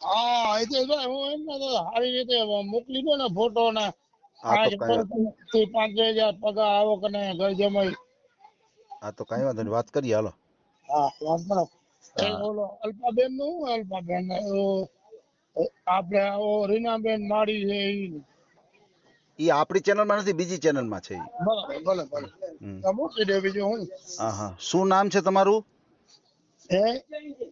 હા એ તો ભાઈ હું એમ નતો સારી રીતે મોકલી દો ને ફોટો ને પાંચ હજાર પગાર આવક અને ઘર જમાઈ. હા તો કાંઈ વાંધો નહીં. વાત કરીએ હાલો. હા વાત કરો એ હા. ઓલો અલ્પાબેનનું હું અલ્પાબેન આપણે ઓ રીનાબેન છે આપણી ચેનલમાં નથી બીજી ચેનલમાં છે. ભલે ભલે ભલે. મૂકી દે બીજું હું. હા હા. શું નામ છે તમારું?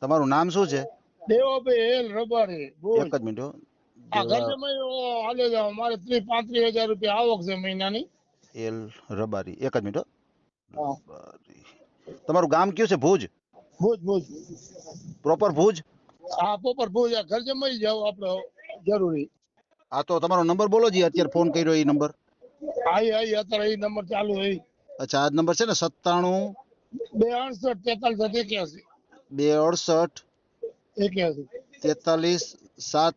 તમારું નામ શું છે? દેવાભાઈ એલ રબારી બોલ એક જ મિનિટ હો. આ ઘર દેવા જમાઈ ઓ હાલે જાવ મારે ત્રીસ પાંત્રીસ હજાર રૂપિયા આવક છે મહિનાની એલ રબારી એક જ મિનિટ હો. હા રબારી. તમારું ગામ કયું છે ભુજ ભુજ ભુજ પ્રોપર ભુજ હા પોપર ભુજ આ ઘર જમાઈ જાવ આપડે જરૂરી આ તો તમારો નંબર બોલો જી અત્યારે ફોન કર્યો એ નંબર આઈ આઈ અત્યારે એ નંબર ચાલુ છે અચ્છા આ નંબર છે ને સત્તાણું બે અડસઠ તેતાલીસ એક્યાસી બે અડસઠ એક્યાસી તેતાલીસ સાત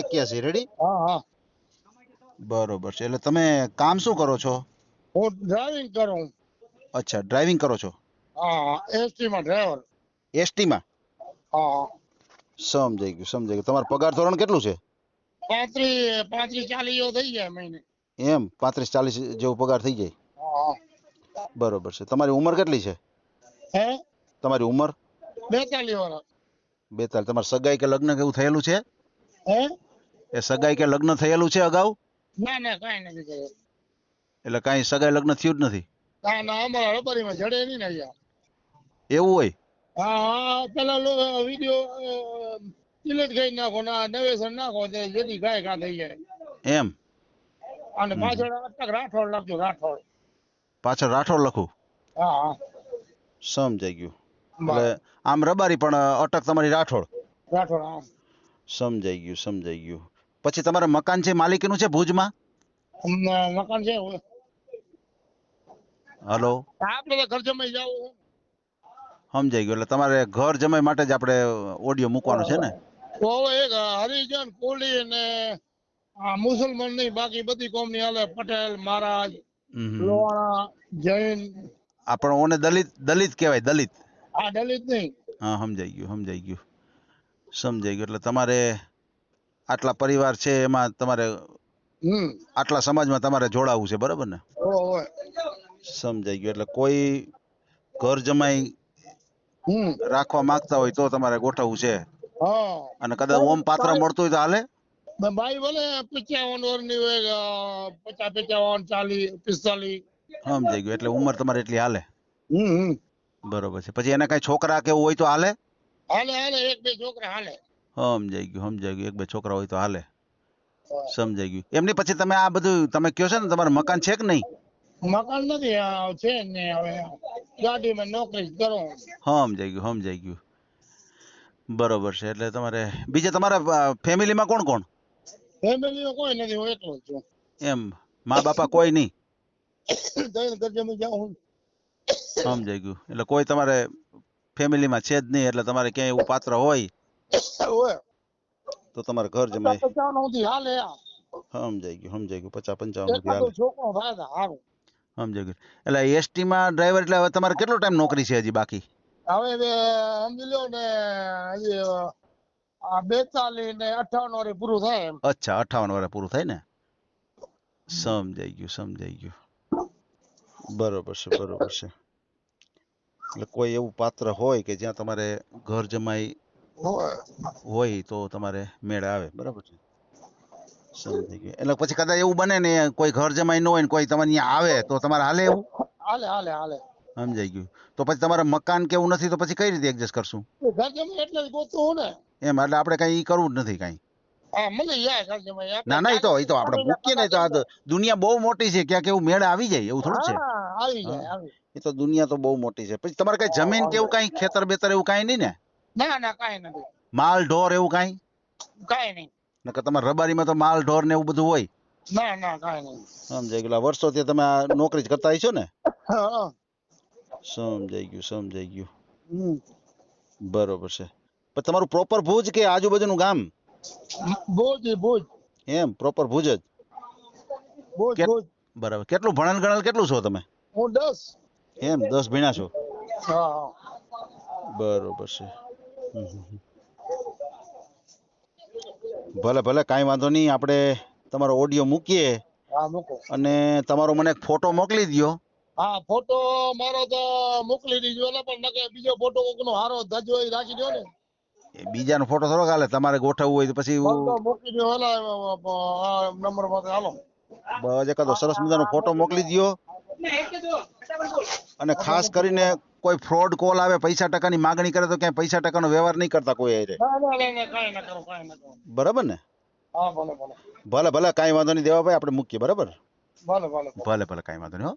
એક્યાસી રેડી હા હા. બરોબર છે. એટલે તમે કામ શું કરો છો? હું ડ્રાઇવિંગ કરું અચ્છા ડ્રાઇવિંગ કરો છો? હા એસટી માં ડ્રાઈવર એસટી માં હા. સમજાઈ ગયું સમજાઈ ગયું. તમારો પગાર ધોરણ કેટલું છે? પાંત્રીસ પાંત્રીસ ચાલીસ જેવો થઈ જાય મહિને. એમ? પાંત્રીસ ચાલીસ જેવો પગાર થઈ જાય? હા. બરોબર છે. તમારી ઉંમર કેટલી છે? હે? તમારી ઉંમર? બેતાલીસ વર્ષ. બેતાલીસ તમારે સગાઈ કે લગ્ન કેવું થયેલું છે? એ સગાઈ કે લગ્ન થયેલું છે અગાઉ? ના ના કઈ નથી થયેલું. એટલે કઈ સગાઈ લગ્ન થયું જ નથી? ના ના અમારા રબારીમાં જડે નહીં ને અહીંયા. એવું હોય? હા હા પેલા વીડિયો ડિલીટ કરી નાખો ના નવેસર નાખો તે જેથી ગાય ઘા થઈ જાય. એમ? અને પાછળ અટક રાઠોડ લખજો રાઠોડ. પાછળ રાઠોડ લખું? હા હા. સમજાઈ ગયું. એટલે આમ રબારી પણ અટક તમારી રાઠોડ. રાઠોડ હા. સમજાઈ ગયું સમજાઈ ગયું. પછી તમારે મકાન છે માલિકીનું છે ભુજમાં? મકાન છે. હલો? આપણે ઘર જમાઈ જાવ સમજાઈ ગયું એટલે તમારે ઘર જમાઈ માટે જ આપણે ઓડિયો મૂકવાનો છે ને? હવે એક હરિજન કોલી ને મુસલમાન નહીં બાકી બધી કોમની હાલે પટેલ મહારાજ. લોહાણા જૈન. આપણે ઓને દલિત દલિત કહેવાય દલિત. દલિત નહીં. હા સમજાઈ ગયું સમજાઈ ગયું. સમજાઈ ગયું. એટલે તમારે આટલા પરિવાર છે એમાં તમારે આટલા સમાજમાં તમારે જોડાવું છે બરાબર ને? સમજાઈ ગયું. એટલે કોઈ ઘર જમાઈ રાખવા માંગતા હોય તો તમારે ગોઠવવું છે. હા. અને કદાચ ઓમ પાત્ર મળતું હોય તો હાલે? ભાઈ ભલે પચાવન વર્ષની હોય પચાસ પચાવન ચાલીસ પિસ્તાલીસ. સમજાઈ ગયું. એટલે ઉંમર તમારે એટલી હાલે? હમ. બરોબર છે. પછી એને કઈ છોકરા કેવું હોય તો હાલે? હાલે હાલે એક બે છોકરા હાલે. સમજાઈ ગયું સમજાઈ ગયું. એક બે છોકરા હોય તો હાલે. સમજાઈ ગયું. એમની પછી તમે આ બધું તમે કયો છો ને તમારું મકાન છે કે નહીં? મકાન નથી છે ને હવે ગાડીમાં નોકરી કરો. સમજાઈ ગયું સમજાઈ ગયું. બરોબર છે એટલે તમારે બીજે તમારા ફેમિલીમાં કોણ કોણ? ફેમિલીમાં કોઈ નથી હું એકલો છું. એમ મા બાપા કોઈ નહીં? દઈને ગરજે જાઉં સમજાઈ ગયું. એટલે કોઈ તમારે ફેમિલીમાં છે જ નહીં એટલે તમારે ક્યાંય એવું પાત્ર હોય તો તમારે ઘર જમાય. સમજાઈ ગયું સમજાઈ ગયું. પચાસ પંચાવન સમજાઈ ગયું. એટલે એસટી માં ડ્રાઈવર એટલે હવે તમારે કેટલો ટાઈમ નોકરી છે હજી બાકી? હવે સમજી લો ને બેતાલીસ ને અઠાવન વર્ષ પૂરું થાય એમ. અચ્છા અઠાવન વરે પૂરું થાય ને? સમજાઈ ગયું સમજાઈ ગયું. બરોબર છે બરોબર છે. એટલે કોઈ એવું પાત્ર હોય કે જ્યાં તમારે ઘર જમાઈ હોય. તો તમારે મેળ આવે. બરાબર છે? સમજાઈ ગયું. એટલે પછી કદાચ એવું બને ને કોઈ ઘર જમાઈ ન હોય ને કોઈ તમારે ત્યાં આવે તો તમારે હાલે એવું? હાલે હાલે હાલે. સમજાઈ ગયું. તો પછી તમારે મકાન કેવું નથી તો પછી કઈ રીતે એડજસ્ટ કરશું? ઘર જમાઈ એટલે જ ગોતું હું ને. એમ એટલે આપણે કઈ કરવું જ નથી કઈ. ના ના એ તો એ તો આપણે મૂકીએ ને તો દુનિયા બહુ મોટી છે ક્યાંક એવું મેળ આવી જાય એવું થોડું છે. આવી જાય આવી એ તો દુનિયા તો બહુ મોટી છે. પછી તમારે કઈ જમીન કે એવું કઈ ખેતર બેતર એવું કઈ નહીં ને? ના ના કઈ નથી. માલ ઢોર એવું કઈ? કઈ નહીં. નકર તમારે રબારીમાં તો માલ ઢોર ને એવું બધું હોય. ના ના કઈ નહીં. સમજાઈ ગયું. વર્ષોથી તમે આ નોકરી જ કરતા છો ને? હા. સમજાઈ ગયું સમજાઈ ગયું. બરોબર છે. પણ તમારું પ્રોપર ભુજ કે આજુબાજુનું ગામ? ભુજ ભુજ. એમ પ્રોપર ભુજ જ. બરાબર. કેટલું ભણન ગણન કેટલું છો તમે? હું દસ. એમ દસ ભીણા છો? હા. બરોબર છે. ભલે ભલે કાંઈ વાંધો નહીં. આપણે તમારો ઓડિયો મૂકીએ. હા મૂકો. અને તમારો મને એક ફોટો મોકલી દયો. હા ફોટો મારો તો મોકલી દીજો. એટલે પણ નકે બીજો ફોટો કોકનો હારો ધજો એ રાખી દો ને. એ બીજાનો ફોટો થોડો હાલે. તમારે ગોઠવવું હોય તો પછી મોકલી દો હાલો નંબરમાં હાલો. બસ એકાદો સરસ મજાનો ફોટો મોકલી દ્યો. અને ખાસ કરીને કોઈ ફ્રોડ કોલ આવે પૈસા ટકાની માગણી કરે તો ક્યાંય પૈસા ટકાનો વ્યવહાર નહીં કરતા કોઈ કરો બરાબર ને? ભલે ભલે. કાંઈ વાંધો નહીં દેવાભાઈ આપણે મૂકીએ બરાબર? ભલે ભલે. ભલે ભલે કાંઈ વાંધો નહીં હા.